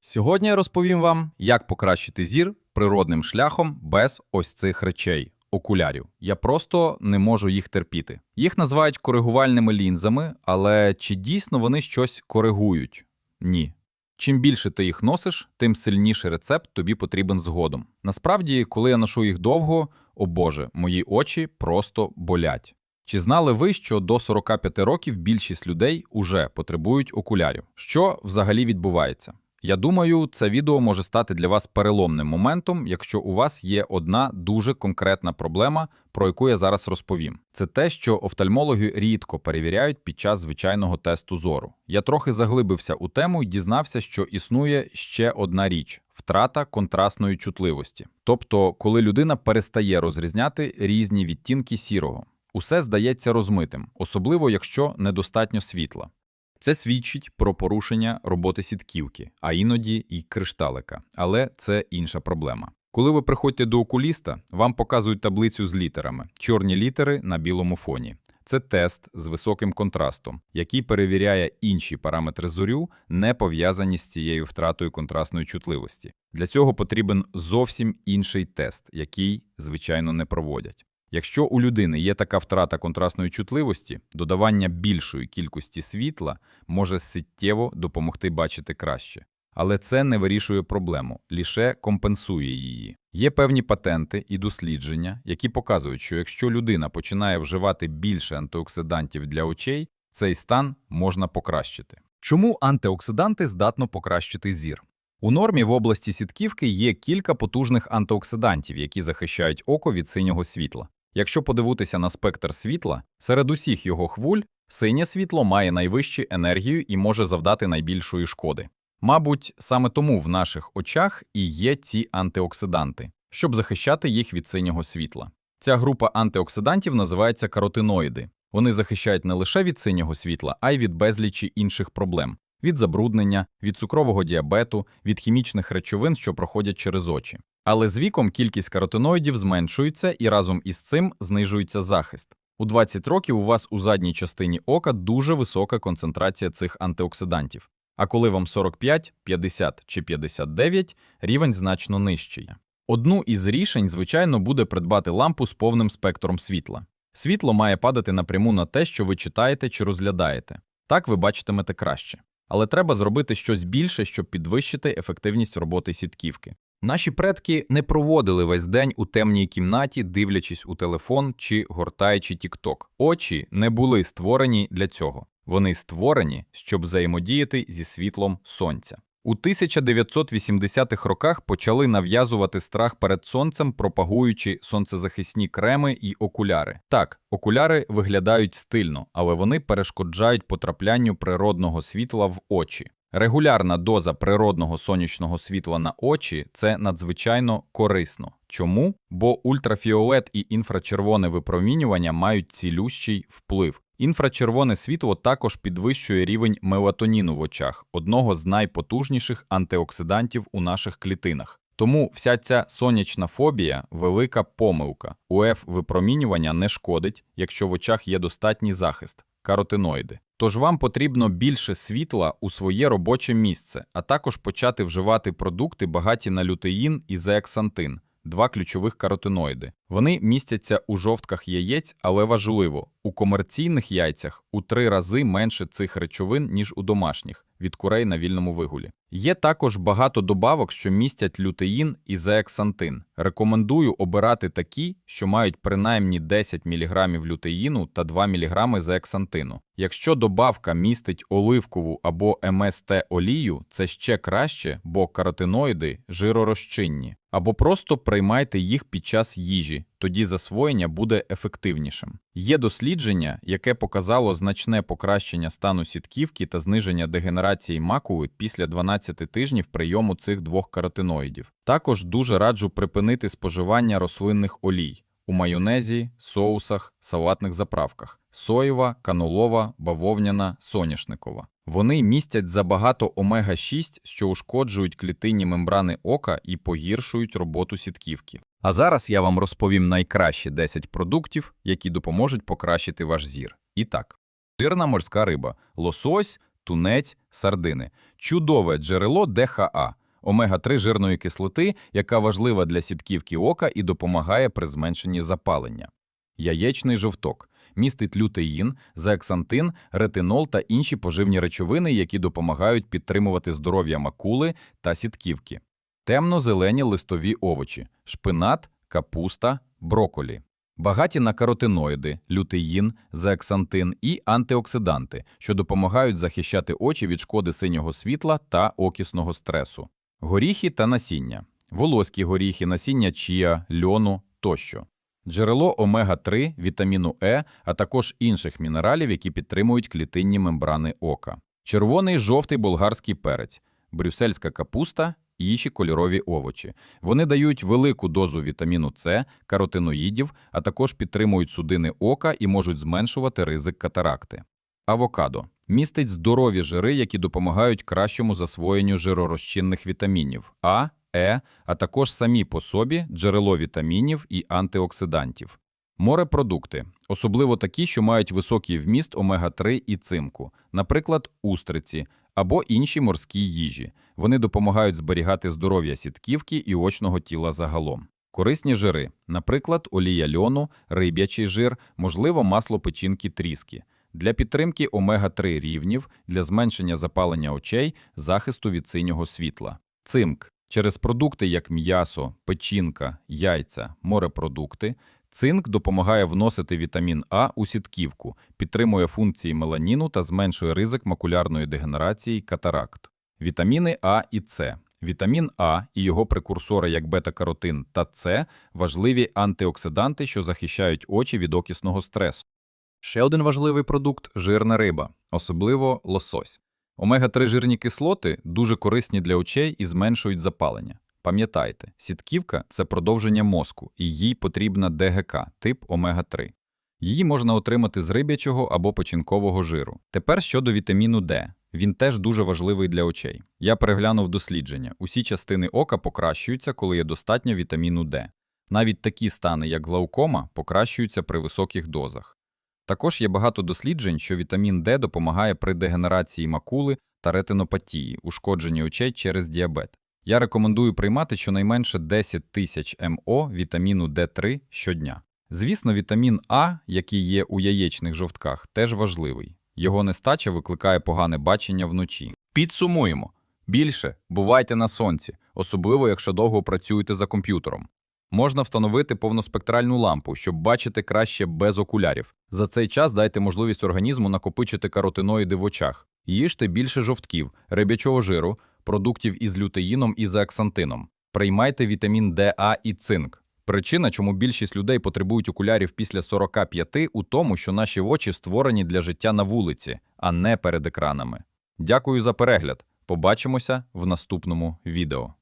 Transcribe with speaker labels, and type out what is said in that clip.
Speaker 1: Сьогодні я розповім вам, як покращити зір природним шляхом без ось цих речей окулярів. Я просто не можу їх терпіти. Їх називають коригувальними лінзами, але чи дійсно вони щось коригують? Ні. Чим більше ти їх носиш, тим сильніший рецепт тобі потрібен згодом. Насправді, коли я ношу їх довго, о Боже, мої очі просто болять. Чи знали ви, що до 45 років більшість людей уже потребують окулярів? Що взагалі відбувається? Я думаю, це відео може стати для вас переломним моментом, якщо у вас є одна дуже конкретна проблема, про яку я зараз розповім. Це те, що офтальмологи рідко перевіряють під час звичайного тесту зору. Я трохи заглибився у тему і дізнався, що існує ще одна річ втрата контрастної чутливості. Тобто, коли людина перестає розрізняти різні відтінки сірого. Усе здається розмитим, особливо якщо недостатньо світла. Це свідчить про порушення роботи сітківки, а іноді й кришталика. Але це інша проблема. Коли ви приходите до окуліста, вам показують таблицю з літерами, чорні літери на білому фоні. Це тест з високим контрастом, який перевіряє інші параметри зорю, не пов'язані з цією втратою контрастної чутливості. Для цього потрібен зовсім інший тест, який, звичайно, не проводять. Якщо у людини є така втрата контрастної чутливості, додавання більшої кількості світла може суттєво допомогти бачити краще. Але це не вирішує проблему, лише компенсує її. Є певні патенти і дослідження, які показують, що якщо людина починає вживати більше антиоксидантів для очей, цей стан можна покращити. Чому антиоксиданти здатно покращити зір? У нормі в області сітківки є кілька потужних антиоксидантів, які захищають око від синього світла. Якщо подивитися на спектр світла, серед усіх його хвуль синє світло має найвищу енергію і може завдати найбільшої шкоди. Мабуть, саме тому в наших очах і є ці антиоксиданти, щоб захищати їх від синього світла. Ця група антиоксидантів називається каротиноїди. Вони захищають не лише від синього світла, а й від безлічі інших проблем від забруднення, від цукрового діабету, від хімічних речовин, що проходять через очі. Але з віком кількість каротиноїдів зменшується і разом із цим знижується захист. У 20 років у вас у задній частині ока дуже висока концентрація цих антиоксидантів. А коли вам 45, 50 чи 59, рівень значно нижчий. Одну із рішень, звичайно, буде придбати лампу з повним спектром світла. Світло має падати напряму на те, що ви читаєте чи розглядаєте. Так ви бачитимете краще. Але треба зробити щось більше, щоб підвищити ефективність роботи сітківки. Наші предки не проводили весь день у темній кімнаті, дивлячись у телефон чи гортаючи тік-ток. Очі не були створені для цього. Вони створені, щоб взаємодіяти зі світлом сонця. У 1980-х роках почали нав'язувати страх перед сонцем, пропагуючи сонцезахисні креми і окуляри. Так, окуляри виглядають стильно, але вони перешкоджають потраплянню природного світла в очі. Регулярна доза природного сонячного світла на очі це надзвичайно корисно. Чому? Бо ультрафіолет і інфрачервоне випромінювання мають цілющий вплив. Інфрачервоне світло також підвищує рівень мелатоніну в очах, одного з найпотужніших антиоксидантів у наших клітинах. Тому вся ця сонячна фобія велика помилка. УФ випромінювання не шкодить, якщо в очах є достатній захист каротиноїди. Тож вам потрібно більше світла у своє робоче місце, а також почати вживати продукти, багаті на лютеїн і зеаксантин, два ключових каротиноїди. Вони містяться у жовтках яєць, але важливо, у комерційних яйцях у три рази менше цих речовин, ніж у домашніх від курей на вільному вигулі. Є також багато добавок, що містять лютеїн і зеаксантин. Рекомендую обирати такі, що мають принаймні 10 мг лютеїну та 2 мг зеаксантину. Якщо добавка містить оливкову або МСТ олію, це ще краще, бо каротиноїди жиророзчинні. Або просто приймайте їх під час їжі, тоді засвоєння буде ефективнішим. Є дослідження, яке показало значне покращення стану сітківки та зниження дегенерації макови після 12 тижнів прийому цих двох каротиноїдів. Також дуже раджу припинити споживання рослинних олій у майонезі, соусах, салатних заправках соєва, канолова, бавовняна, соняшникова. Вони містять забагато омега-6, що ушкоджують клітинні мембрани ока і погіршують роботу сітківки. А зараз я вам розповім найкращі 10 продуктів, які допоможуть покращити ваш зір. І так, жирна морська риба, лосось, тунець, сардини. Чудове джерело ДХА – омега-3 жирної кислоти, яка важлива для сітківки ока і допомагає при зменшенні запалення. Яєчний жовток містить лютеїн, зеаксантин, ретинол та інші поживні речовини, які допомагають підтримувати здоров'я макули та сітківки. Темно-зелені листові овочі – шпинат, капуста, броколі. Багаті на каротиноїди, лютеїн, зеаксантин і антиоксиданти, що допомагають захищати очі від шкоди синього світла та окісного стресу. Горіхи та насіння. Волоські горіхи, насіння чія, льону тощо. Джерело омега-3, вітаміну Е, а також інших мінералів, які підтримують клітинні мембрани ока. Червоний жовтий болгарський перець, брюссельська капуста і інші кольорові овочі. Вони дають велику дозу вітаміну С, каротиноїдів, а також підтримують судини ока і можуть зменшувати ризик катаракти. Авокадо містить здорові жири, які допомагають кращому засвоєнню жиророзчинних вітамінів А, Е, а також самі по собі джерело вітамінів і антиоксидантів. Морепродукти, особливо такі, що мають високий вміст омега-3 і цинку, наприклад, устриці або інші морські їжі. Вони допомагають зберігати здоров'я сітківки і очного тіла загалом. Корисні жири, наприклад, олія льону, риб'ячий жир, можливо, масло печінки тріски. Для підтримки омега-3 рівнів, для зменшення запалення очей, захисту від синього світла. Цимк. Через продукти, як м'ясо, печінка, яйця, морепродукти, цинк допомагає вносити вітамін А у сітківку, підтримує функції меланіну та зменшує ризик макулярної дегенерації катаракт. Вітаміни А і С. Вітамін А і його прекурсори, як бета-каротин та С, важливі антиоксиданти, що захищають очі від окісного стресу. Ще один важливий продукт жирна риба, особливо лосось. Омега-3 жирні кислоти дуже корисні для очей і зменшують запалення. Пам'ятайте, сітківка це продовження мозку, і їй потрібна ДГК, тип омега-3. Її можна отримати з риб'ячого або печінкового жиру. Тепер щодо вітаміну Д. Він теж дуже важливий для очей. Я переглянув дослідження. Усі частини ока покращуються, коли є достатньо вітаміну Д. Навіть такі стани, як глаукома, покращуються при високих дозах. Також є багато досліджень, що вітамін Д допомагає при дегенерації макули та ретинопатії, ушкодженні очей через діабет. Я рекомендую приймати щонайменше 10 тисяч МО вітаміну Д3 щодня. Звісно, вітамін А, який є у яєчних жовтках, теж важливий. Його нестача викликає погане бачення вночі. Підсумуємо. Більше бувайте на сонці, особливо якщо довго працюєте за комп'ютером. Можна встановити повноспектральну лампу, щоб бачити краще без окулярів. За цей час дайте можливість організму накопичити каротиноїди в очах. Їжте більше жовтків, риб'ячого жиру, продуктів із лютеїном і зеаксантином. Приймайте вітамін Д, А і цинк. Причина, чому більшість людей потребують окулярів після 45, у тому, що наші очі створені для життя на вулиці, а не перед екранами. Дякую за перегляд. Побачимося в наступному відео.